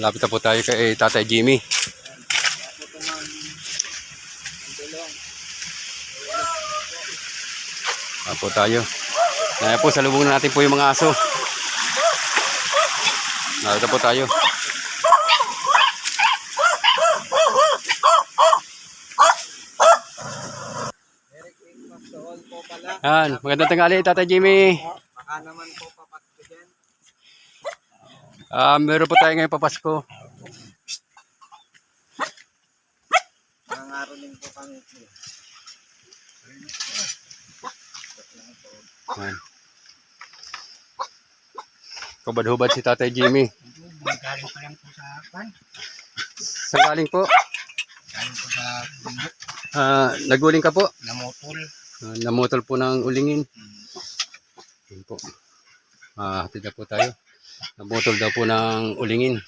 Malapit na po tayo kay Tatay Jimmy. Yan po tayo. Yan po, salubong na natin po yung mga aso. Narito po tayo. Yan, magandang tanghali Tatay Jimmy. Baka naman po. Ah, meron po tayo ngayon papasko. Nangaroling po kami. Yan. Kubad-hubad si Tatay Jimmy. Galing pa lang po sa pan. Saan galing po? Galing po sa Ah, naguling ka po? namutol. Ah, namutol po ng ulingin. Yun po. Ah, hatid na po tayo. Namutol daw po ng ulingin.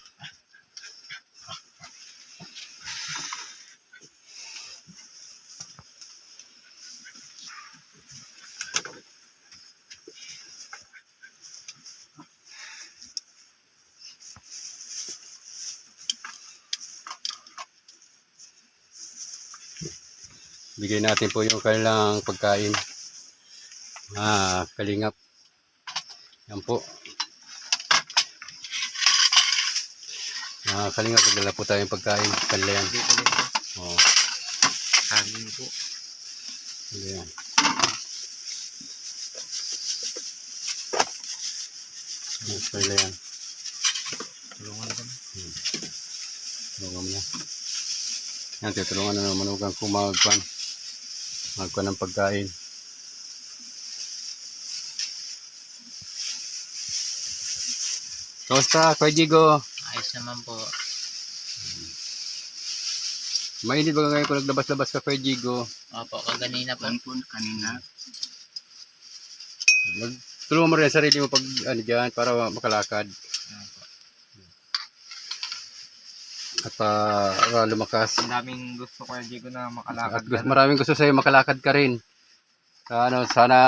Bigay natin po yung kanilang pagkain. Ah, kalingap. Yan po. Ah, kalingap, nagdala po tayong pagkain. Kanila yan. Dito din po. Oo, Hangin po. kanila yan. Kanila yan. Tulungan kami. Tulungan mo na. Yan, tutulungan na naman huwag kung magpan. Magpan ng pagkain. Kamusta, Kuya Jigo? Ayos naman po. Mainit ba ngayon kung naglabas-labas ka, Kuya Jigo? Opo, kaganina po. kanina. Mag, tulungan mo rin ang sarili mo pag ano dyan, para makalakad. At para lumakas. Ang daming gusto ko Diego na At makalakad gusto, ka. maraming gusto sa'yo makalakad ka rin. Ano, sana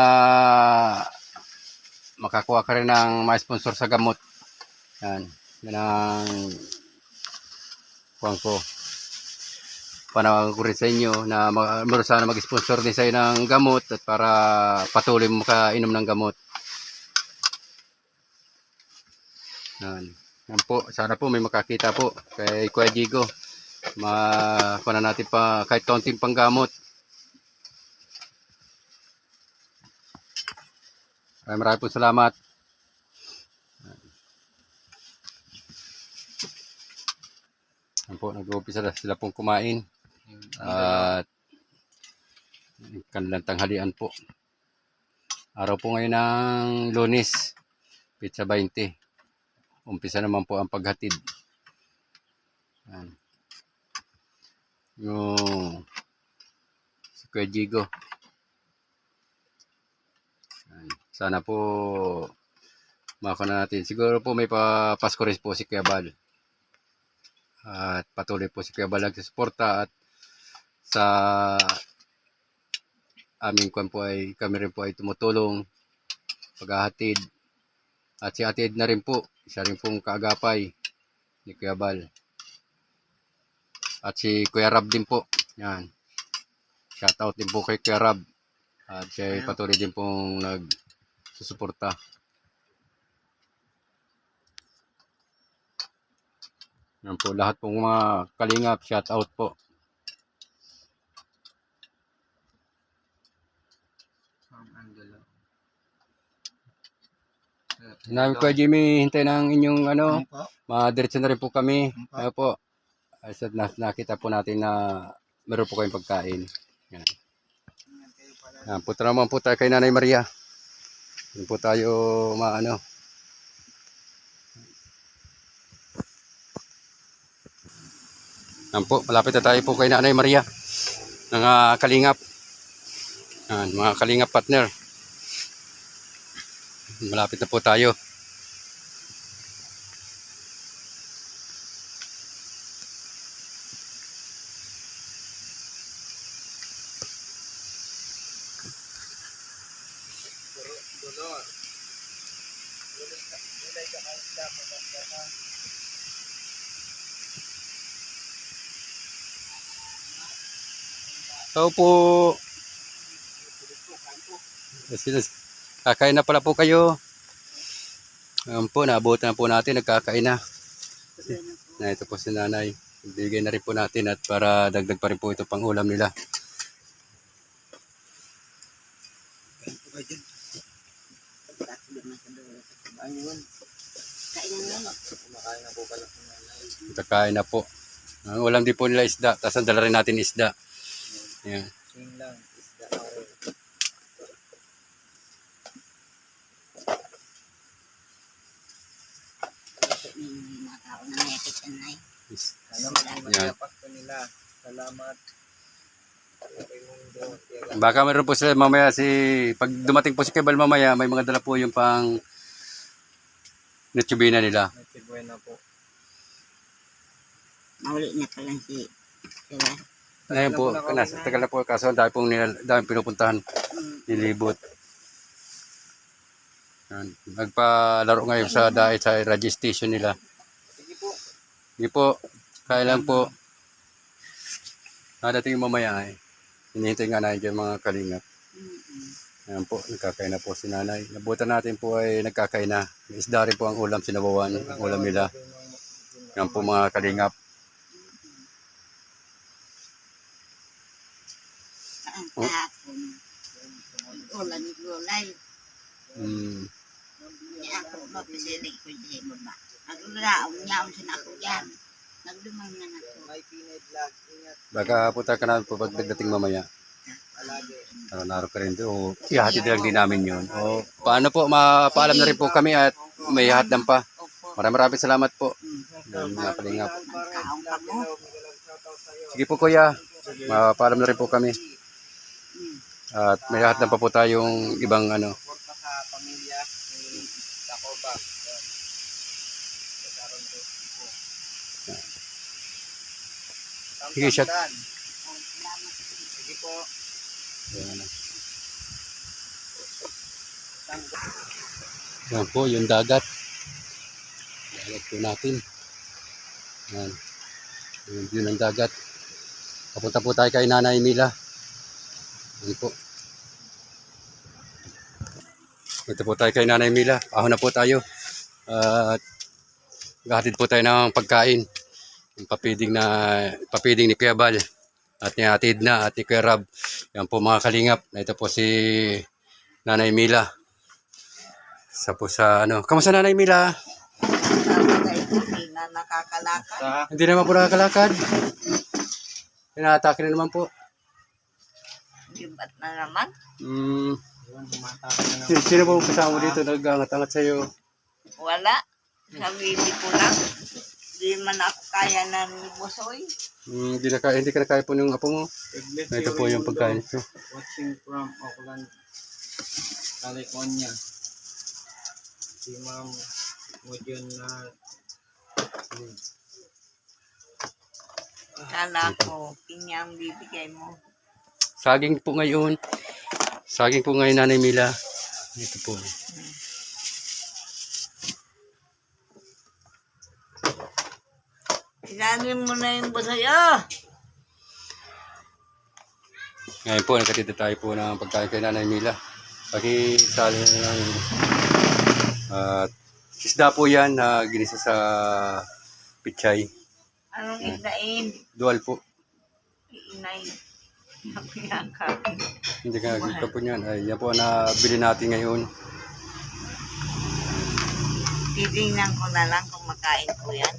makakuha ka rin ng mga sponsor sa gamot. Yan. Yan ang kuhan ko. Panawag ko rin sa inyo na ma- meron sana mag-sponsor din sa'yo ng gamot at para patuloy mo makainom ng gamot. Yan. Yan po. Sana po may makakita po kay Kuya Jigo. Makuha na natin pa kahit kaunting panggamot. Ay, marami po salamat. Po, nag-uumpisa na sila pong kumain. At kanilang tanghalian po. Araw po ngayon ng lunes, pizza 20. Umpisa naman po ang paghatid. Yan. Yung si Kuya Jigo. Sana po makakuha na natin. Siguro po may papasko rin po si Kuya Bal. At patuloy po si Kuya Bal nagsusuporta at sa aming kwan po ay kami rin po ay tumutulong paghahatid. At si Ate Ed na rin po siya rin pong kaagapay ni Kuya Bal. At si Kuya Rab din po yan. Shout out din po kay Kuya Rab. At siya ay patuloy din pong nagsusuporta yan po lahat pong mga kalingap shout out po Sinabi ko Jimmy, hintay ng inyong ano, madiretso na rin po kami. Ano po, na, nakita po natin na meron po kayong pagkain. Yan. Yan, punta naman po tayo kay Nanay Maria. Yan po tayo maano. Yan po, malapit na tayo po kay Nanay Maria. Ng ah, kalingap. Yan, mga kalingap partner. Malapit na po tayo. Po. Kakain na pala po kayo. Ayan po, naabutan na po natin, nagkakain na. Na ito po si nanay. Bigay na rin po natin at para dagdag pa rin po ito pang ulam nila. Kakain na po. Ang ulam din po nila isda. Tapos ang dala rin natin isda. Ayan. Yun lang. Isda Is- Ano man Yan. ang ko nila. Salamat. Kay Mundo. Kaya Baka meron po sila mamaya si pag dumating po si Kebal mamaya may mga dala po yung pang netsubina nila. Natibuena po. Mauli na pa lang si sila. Ngayon po, nasa tagal na po kaso ang dami pong nila, dami pinupuntahan, nilibot. Yan. Nagpalaro ngayon sa dahil sa radio station nila. Sige po. Hindi po, kaya lang po. Nadating mamaya eh. Hinihintay nga natin yung mga kalingap. Ayan po, nagkakain na po si nanay. Nabutan natin po ay nagkakain na. Isda rin po ang ulam, sinabawan, ang ulam nila. Yan po mga kalingap. Saan Oh. kahapon? Ulan ni gulay. Mm, Ni ako mapisilig ko di baba. Naglulaom niya ako sinako dyan. Nagdumang na na to. May Pinay Vlog. Ingat. baka punta ka namin po pag dagdating mamaya. Palagi. Naro ka rin doon. Ihatid lang din namin yun. O, paano po, mapaalam na rin po kami at may hatdan pa. Opo. Maraming maraming salamat po. Mm. Mga mo. Sige po kuya, mapaalam na rin po kami. At may hatdan pa po tayong ibang ano. Sige, shot. Sige po. Yan. Yan po, yung dagat. Dagat po natin. Yan. Yung view ng dagat. Papunta po tayo kay Nanay Mila. Yan po. Ito po tayo kay Nanay Mila. Ahon na po tayo. At gahatid po tayo ng pagkain. Yung papiding na papiding ni Kuya Bal. At ni Atid na at ni Kuya Rab. Yan po mga kalingap. Ito po si Nanay Mila. Sa po sa ano. Kamusta Nanay Mila? Hindi na nakakalakad. Hindi naman po nakakalakad. Inaatake na naman po. Gibat na naman. Mm, yun, tumatake na naman. sino, sino po kasama mo dito nag-angat-angat sa'yo? Wala. Sa bibi ko lang. Di man ako kaya ng busoy. Mm, hindi, na, kaya- hindi ka na kaya po ng apo mo. Bless Ito po yung pagkain ito. Watching from Auckland, California. Si Ma'am Mujun na Kala ko, pinya ang bibigay mo. Saging po ngayon. Saging po ngayon Nanay Mila. Ito po. Ilalim mo na yung. Oh! Ngayon po, nakatita tayo po ng pagkain kay Nanay Mila. Pakisali na ng at isda po yan na ginisa sa pichay. Anong igdain? Dual po. Inay. Ako yaka. Hindi ka niyan. Ay, yan po ang nabili natin ngayon. Titingnan ko na lang kung makain ko yan.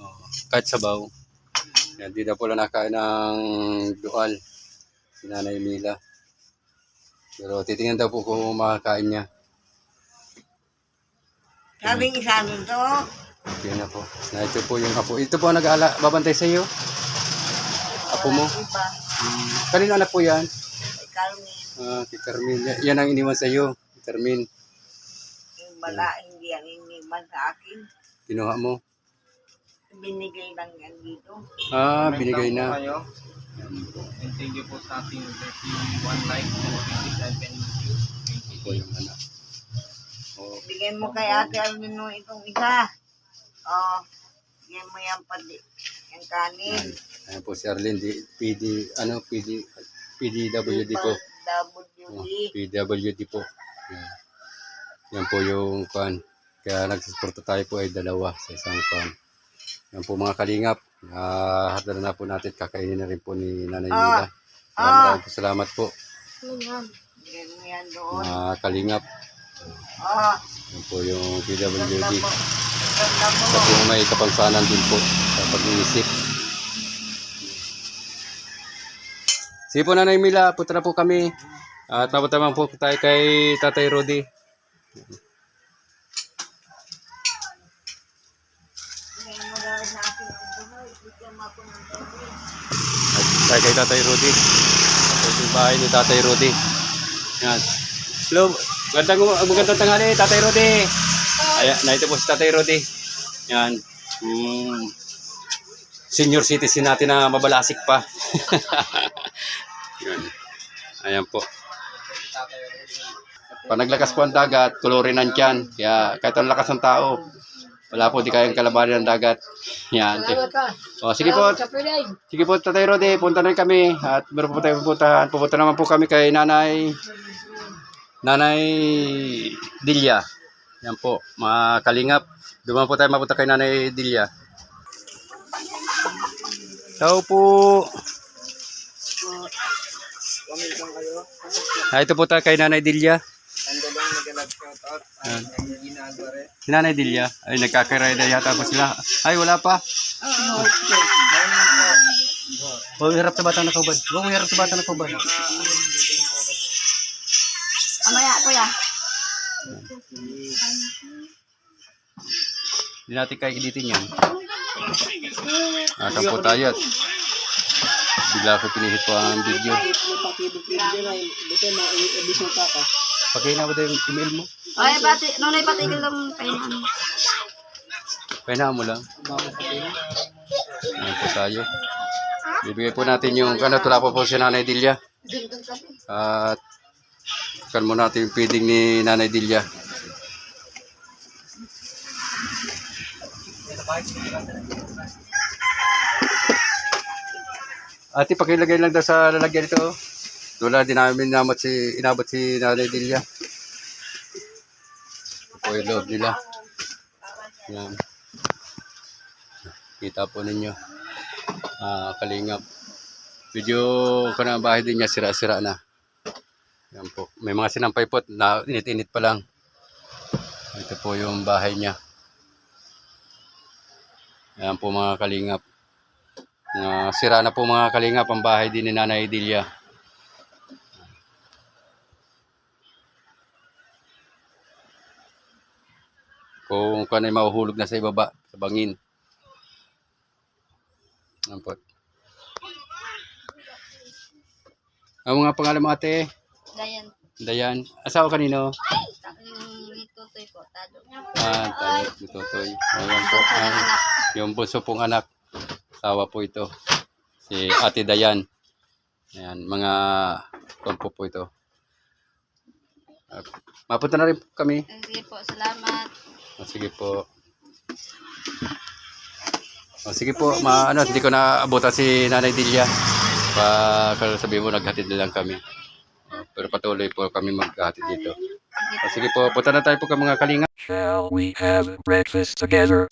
Oh, kahit sabaw. Yan, di na po lang nakain ng dual. Si Nanay Mila. Pero titingnan daw po kung makakain niya. Sabing isa nun to. Yan na po. Na ito po yung apo. Ito po ang nag-ala, babantay sa iyo. Apo mo. Iba. Kanino anak po yan? Kay Carmen. Ah, kay Carmen. Ya- Yan ang iniwan sa iyo. Carmen, Yung bala, hindi ang iniman sa akin. kinuha mo. Binigay lang yan dito. Ah, binigay na. Kayo. And thank you po sa ating 31 like and 27 views. Thank you Ito po yung anak. Oh, Bigay mo kay Ate Almino itong isa. Oh, bigay mo yan pati. Yung kanin. Ayan po si Arlene, di, PD, ano, PD, PDWD po. Oh, WD. PWD po. Yan. Yan po yung kwan. Kaya nagsusuporta tayo po ay dalawa sa isang kwan. Yan po mga kalingap. Uh, na po natin. Kakainin na rin po ni Nanay Ah. Nila. Maraming Ah. maraming po salamat po. Ganyan doon. Mga kalingap. Ah, Yan po yung PWD. ganda po. Ganda po. May kapansanan din po sa pag-iisip. Sige po Nanay Mila, punta na po kami. At mapunta naman po tayo kay Tatay Rudy. At tayo kay Tatay Rudy. Ito yung bahay ni Tatay Rudy. Yan. Hello, magandang, magandang tanghali, Tatay Rudy. Ayan, na po si Tatay Rudy. Yan. Mm, senior citizen natin na mabalasik pa. Yan. Ayan po. Pag naglakas po ang dagat, kulurin ang tiyan. Kaya kahit ang lakas ng tao, wala po, di kayang kalabanin ng dagat. Yan. O, sige po. Sige po, Tatay Rodi, punta na kami. At meron po tayo pupuntahan. Pupunta naman po kami kay Nanay Nanay Dilya. Yan po, mga kalingap. Duman po tayo mapunta kay Nanay Dilya. Tao po. Pamilkang kayo. Ah, ito po tayo kay Nanay Dilya. Ang dalawang nag-shout out. Ay, ang ginagawa rin. Si Nanay Dilya. Ay, nagkakirayda yata po sila. Ay, wala pa. Huwag hirap sa bata na kaubad. Huwag hirap sa bata na kaubad. Amaya, kuya. Hindi natin kaya editin yan. Asan po tayo bigla ko pinihit po ang video. Pakina mo tayo yung email mo. Ay, pati, nunay patigil lang kayo na ano. Paina mo lang. Ayan po tayo. Bibigay po natin yung ano, tula po po si Nanay Dilya. At kan mo natin yung feeding ni Nanay Dilya. Ate, pakilagay lang daw sa lalagyan ito. Wala din namin inabot si, inabot si Nanay. Ito po yung loob nila. Yan. Kita po ninyo. Ah, kalingap. Medyo kanang bahay din niya sira-sira na. Yan po. May mga sinampay po na init-init pa lang. Ito po yung bahay niya. Yan po mga kalingap. Mga sira na po mga kalingap ang bahay din ni Nanay Dilya. Kung kung ay mahuhulog na sa ibaba, sa bangin. Po. Ang mga pangalan mo ate? Dayan. Dayan. Asawa kanino? Itutoy po, tado. Ah, tayo ni Totoy. Ayan po. Ang, yung bunso pong anak. Asawa po ito. Si Ate Dayan. Ayan, mga kompo po ito. Ah, mapunta na rin kami. Sige po, salamat. O, sige po. O, sige po, ma, ano, hindi ko na abutan si Nanay Dilya. Pa, kalau sabi mo, naghatid na lang kami. O, pero patuloy po kami maghatid dito. O, sige po, punta na tayo po ka mga kalinga. Shall we have breakfast together?